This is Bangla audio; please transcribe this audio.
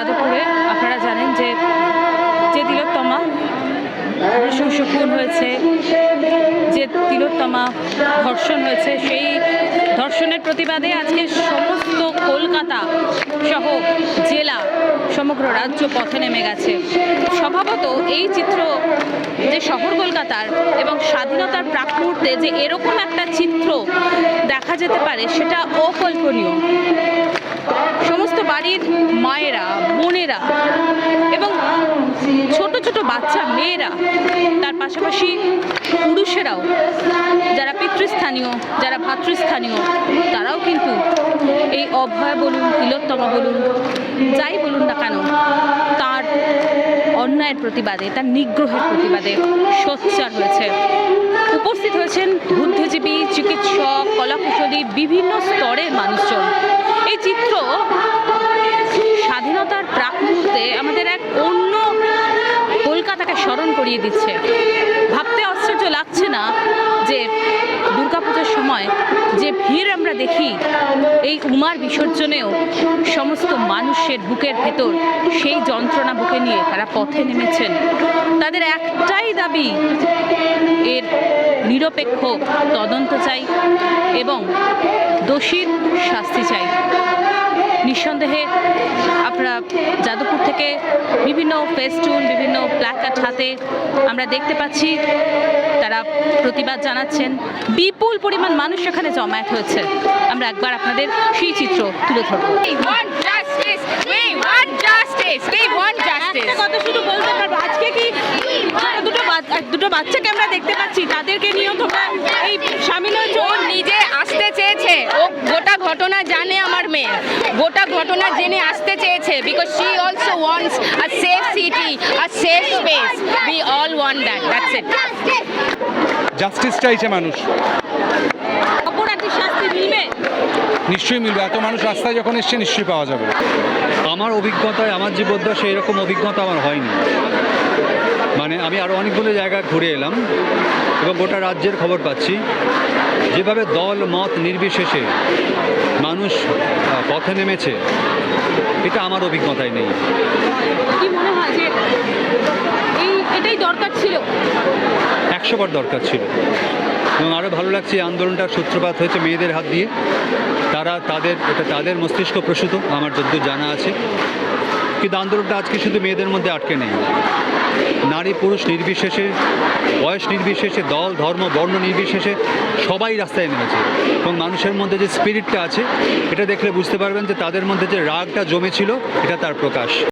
যাদবপুরে। আপনারা জানেন যে যে তিলোত্তমা নৃশংস হয়েছে, যে তিলোত্তমা ধর্ষণ হয়েছে, সেই ধর্ষণের প্রতিবাদে আজকে সমস্ত কলকাতা সহ জেলা সমগ্র রাজ্য পথে নেমে গেছে। স্বভাবত এই চিত্র যে শহর কলকাতার এবং স্বাধীনতার প্রাক মুহূর্তে যে এরকম একটা চিত্র দেখা যেতে পারে, সেটা অকল্পনীয়। বোনেরা এবং ছোট ছোট বাচ্চা মেয়েরা, তার পাশাপাশি পুরুষেরাও, যারা পিতৃস্থানীয়, যারা ভাতৃস্থানীয়, তারাও কিন্তু এই অভয় বলুন, তিলোত্তমা বলুন, যাই বলুন না কেন, তার অন্যায়ের প্রতিবাদে, তার নিগ্রহের প্রতিবাদে সোচ্চার হয়েছে। উপস্থিত হয়েছেন বুদ্ধিজীবী, চিকিৎসক, কলাকুশলী, বিভিন্ন স্তরের মানুষজন। এই চিত্র স্বাধীনতার প্রাক মুহূর্তে আমাদের এক অন্য কলকাতাকে স্মরণ করিয়ে দিচ্ছে। ভাবতে আশ্চর্য লাগছে না যে দুর্গাপুজোর সময় যে ভিড় আমরা দেখি, এই উমার বিসর্জনেও সমস্ত মানুষের বুকের ভেতর সেই যন্ত্রণা বুকে নিয়ে তারা পথে নেমেছেন। তাদের একটাই দাবি, এর নিরপেক্ষ তদন্ত চাই এবং দোষীর শাস্তি চাই। নিঃসন্দেহে আপনারা যাদবপুর থেকে বিভিন্ন ফেস্টুন বিভিন্ন প্ল্যাকার্ড হাতে আমরা দেখতে পাচ্ছি। তারা প্রতিবাদ জানাচ্ছেন। বিপুল পরিমাণ মানুষ এখানে জমায়েত হয়েছে। আমরা একবার আপনাদের সেই চিত্র তুলে ধরবো। কথা শুধু বলতে পারব আজকে কি দুটো দুটো বাচ্চাকে আমরা দেখতে পাচ্ছি তাদেরকে নিয়েও তোমরা এই সামিল হয়েছো ও নিজে আসতে চেয়েছে। ও গোটা ঘটনা জানে আমার গোটা ঘটনা জেনে আসতে চেয়েছে because she also wants a safe city a safe space we all want that that's it justice চাইছে মানুষ। অপরাধীর শাস্তি মিলবে? নিশ্চয়ই মিলবে এত মানুষ রাস্তায় যখন এসছে নিশ্চয়ই পাওয়া যাবে। আমার অভিজ্ঞতায় আমার জীবদ্দশা এরকম অভিজ্ঞতা আমার হয়নি। মানে আমি আরও অনেকগুলো জায়গা ঘুরে এলাম এবং গোটা রাজ্যের খবর পাচ্ছি। যেভাবে দল মত নির্বিশেষে মানুষ পথে নেমেছে এটা আমার অভিজ্ঞতায় নেই। কি মনে হয় যে এই এটাই দরকার ছিল? একশো বার দরকার ছিল। এবং আরও ভালো লাগছে এই আন্দোলনটার সূত্রপাত হয়েছে মেয়েদের হাত দিয়ে। তারা তাদের এটা তাদের মস্তিষ্ক প্রসূত আমার যদ্দূর জানা আছে। কিন্তু আন্দোলনটা আজকে শুধু মেয়েদের মধ্যে আটকে নেই। নারী, পুরুষ নির্বিশেষে, বয়স নির্বিশেষে, দল, ধর্ম, বর্ণ নির্বিশেষে সবাই রাস্তায় নেমেছে। এবং মানুষের মধ্যে যে স্পিরিটটা আছে, এটা দেখলে বুঝতে পারবেন যে তাদের মধ্যে যে রাগটা জমেছিল, এটা তার প্রকাশ।